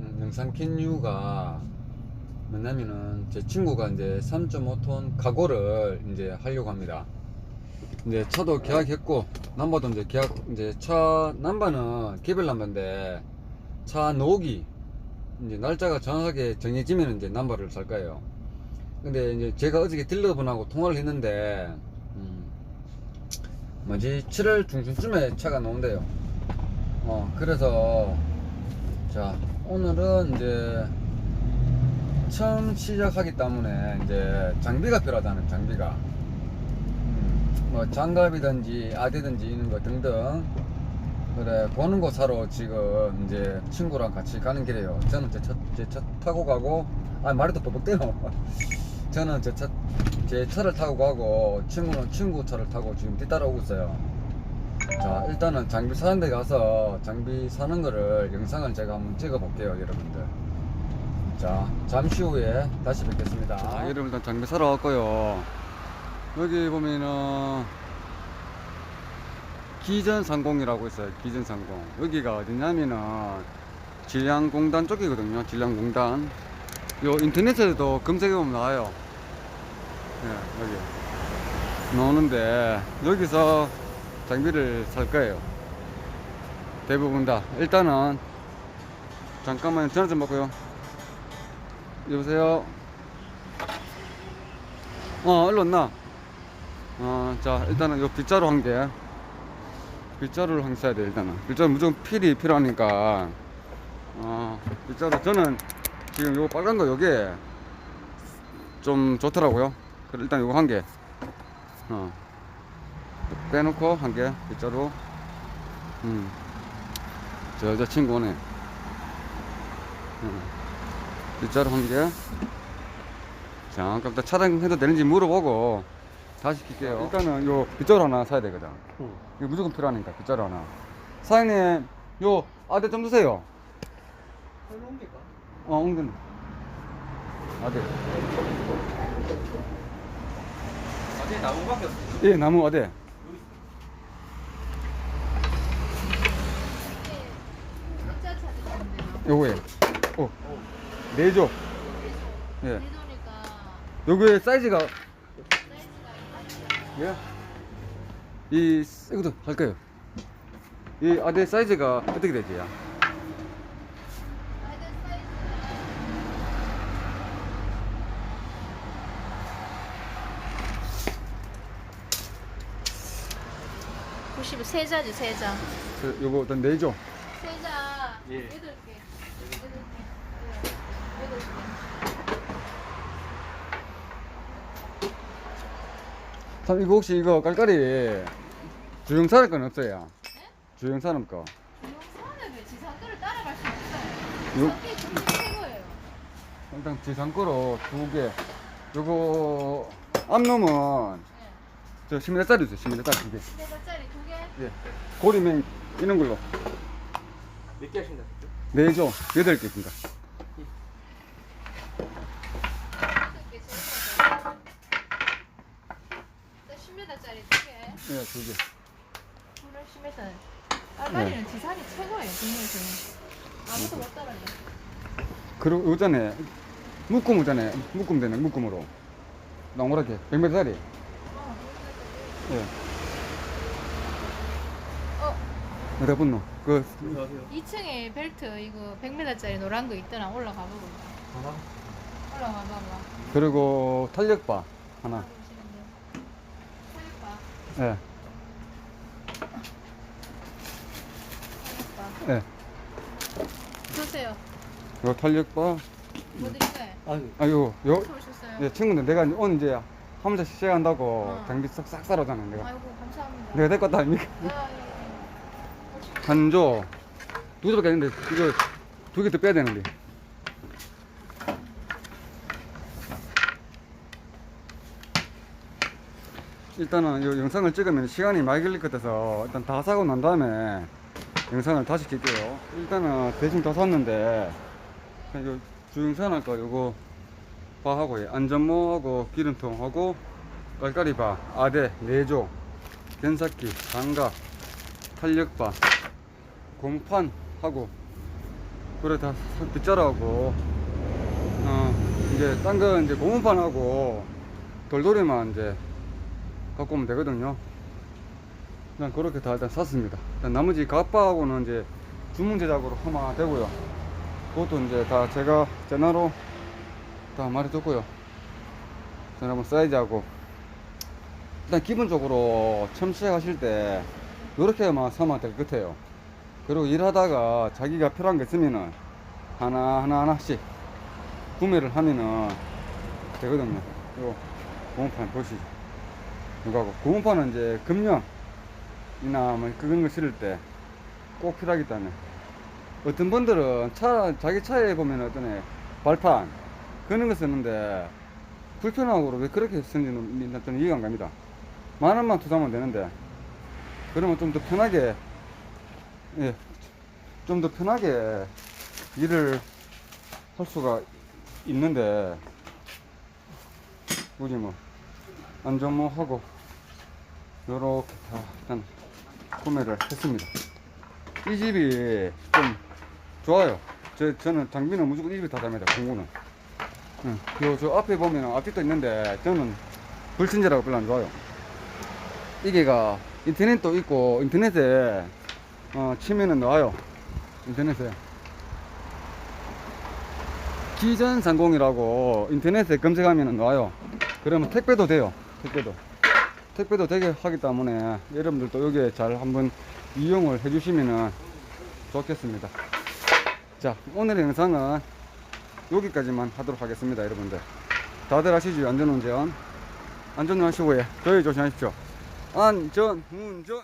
음, 영상 킨 이유가 뭐냐면은 제 친구가 이제 3.5톤 카고를 이제 하려고 합니다. 이제 차도 계약했고 남바도 이제 계약 이제 차 남바는 개별 남바인데 차 놓기 이제 날짜가 정확하게 정해지면 이제 남바를 살 거예요. 근데 이제 제가 어저께 딜러분하고 통화를 했는데 음, 뭐지 7월 중순쯤에 차가 나온대요. 어 그래서 자 오늘은 이제 처음 시작하기 때문에 이제 장비가 필요하다는 장비가 음, 뭐 장갑이든지 아대든지 이런 거 등등 그래 보는 거 사러 지금 이제 친구랑 같이 가는 길이에요. 저는 제차제차 타고 가고 아또 뻑뻑대요. 저는 제 차 제 차를 타고 가고 친구는 친구 차를 타고 지금 뒤따라오고 있어요 자 일단은 장비 사는 데 가서 장비 사는 거를 영상을 제가 한번 찍어 볼게요 여러분들. 자 잠시 후에 다시 뵙겠습니다. 자, 여러분 일단 장비 사러 왔고요. 여기 보면은 기전상공이라고 있어요 기전상공. 여기가 어디냐면은 질량공단 쪽이거든요 질량공단. 요 인터넷에도 검색해보면 나와요. 네, 여기. 나오는데 여기서 장비를 살 거예요. 대부분 다. 일단은 잠깐만 전화 좀 받고요. 여보세요? 어 일로 왔나? 어자 일단은 요 빗자루 한개. 빗자루를 한개 써야 돼 일단은. 빗자루 무조건 필이 필요하니까. 어 빗자루 저는 지금 요거 빨간 거 요게 좀 좋더라고요. 그래 일단 요거 한개. 어 빼놓고 한개 빗자루 음. 저 여자친구네. 음. 빗자루 한개. 잠깐 더 차량해도 되는지 물어보고 다시 킬게요. 일단은 요 빗자루 하나 사야 되거든. 이거 무조건 필요하니까 빗자루 하나. 사장님 요 아대 좀 주세요. 어 엉근 아대 어제 나무 밖에 없어. 예 나무 아대 진짜 찾으셨는데 요. 요거에 어 네 조 예 이러니까 요거의 사이즈가 사이즈가 예? 이 이것도 할까요? 이 아대 사이즈가 어떻게 되지? 야? 90 세자지 세자. 그 요거 일단 네조 세자 예. 여덟 개. 여덟 개. 여덟 개. 참 이거 혹시 이거 깔깔이 주영사는 건 없어요? 주영사는 거 용산은 왜 지상도를 따라갈 수 없어요. 요- 최고예요. 일단 지상 거로 두 개 요거 앞놈은 네. 저 10m짜리 주세요 10m짜리 두개 세자짜리 두 개. 예. 고리면 이런 걸로 몇 개 하신다? 네조 여덟 개 있습니다 여덟 개 세자. 10m짜리 두 개. 예, 두 개. 오늘 심해서 알바리는 지산이 최고예요 국내에서 아무도 못 따라요. 그리고 요전에 묶음 오잖아요 묶음 되네 묶음으로. 동그랗게. 100m짜리 예. 어. 어디다 붙노? 그 안녕하세요. 2층에 벨트 이거 100m짜리 노란 거 있더라. 올라가 보고. 올라가 봐봐. 그리고 탄력바 하나. 예. 살려봐 예. 주세요. 요 탄력바 뭐 드릴까요? 아유. 아유 요? 오셨어요? 예, 친구들 내가 오늘 이제 하면서 시작한다고 어. 장비 싹싹 사러잖아 내가. 아이고 감사합니다. 내가 될 것도 아닙니까? 야, 한조. 두 개밖에 없는데 이거 두 개 더 빼야 되는데. 일단은 이 영상을 찍으면 시간이 많이 걸릴 것 같아서 일단 다 사고 난 다음에 영상을 다시 킬게요. 일단은 대충 다 샀는데 주영산 할거 요거 바하고 안전모하고 기름통하고 깔깔이바 아대 네조 견삭기 장갑 탄력바 곰판하고 그래 다 빗자라고 어 이제 딴 거 이제 고무판하고 돌돌이만 이제 갖고 오면 되거든요 그냥 그렇게 다 일단 샀습니다. 일단 나머지 가빠하고는 이제 주문 제작으로 하면 되고요. 그것도 이제 다 제가 전화로 다 말해줬고요. 전화번 사이즈하고. 일단 기본적으로 처음 시작하실 때 이렇게만 사면 될 것 같아요. 그리고 일하다가 자기가 필요한 게 있으면은 하나 하나 하나씩 구매를 하면은 되거든요. 이거 고무판 보시죠. 이거하고 고무판은 이제 금형 이나 뭐 그런 거 실을 때 꼭 필요하기 때문에 어떤 분들은 차 자기 차에 보면 어떤 애 발판. 그런 거 쓰는데 불편하고 왜 그렇게 쓰는지는 저는 이해가 안 갑니다. 만 원만 투자하면 되는데 그러면 좀 더 편하게 예, 좀 더 편하게 일을 할 수가 있는데 우리 뭐 안전모하고 요렇게 다 일단 구매를 했습니다. 이 집이 좀 좋아요. 저, 저는 장비는 무조건 이 집이 다 답니다 공구는. 응. 요 저 앞에 보면 앞뒤도 있는데 저는 불친절하고 별로 안 좋아요. 이게가 인터넷도 있고 인터넷에 어, 치면은 나와요 인터넷에. 기전 상공이라고 인터넷에 검색하면 나와요. 그러면 택배도 돼요 택배도 택배도 되게 하기 때문에 여러분들도 여기에 잘 한번 이용을 해주시면 좋겠습니다. 자 오늘의 영상은 여기까지만 하도록 하겠습니다 여러분들. 다들 아시죠? 안전운전. 안전운전 하시고 예 저희 조심하십시오. 안전운전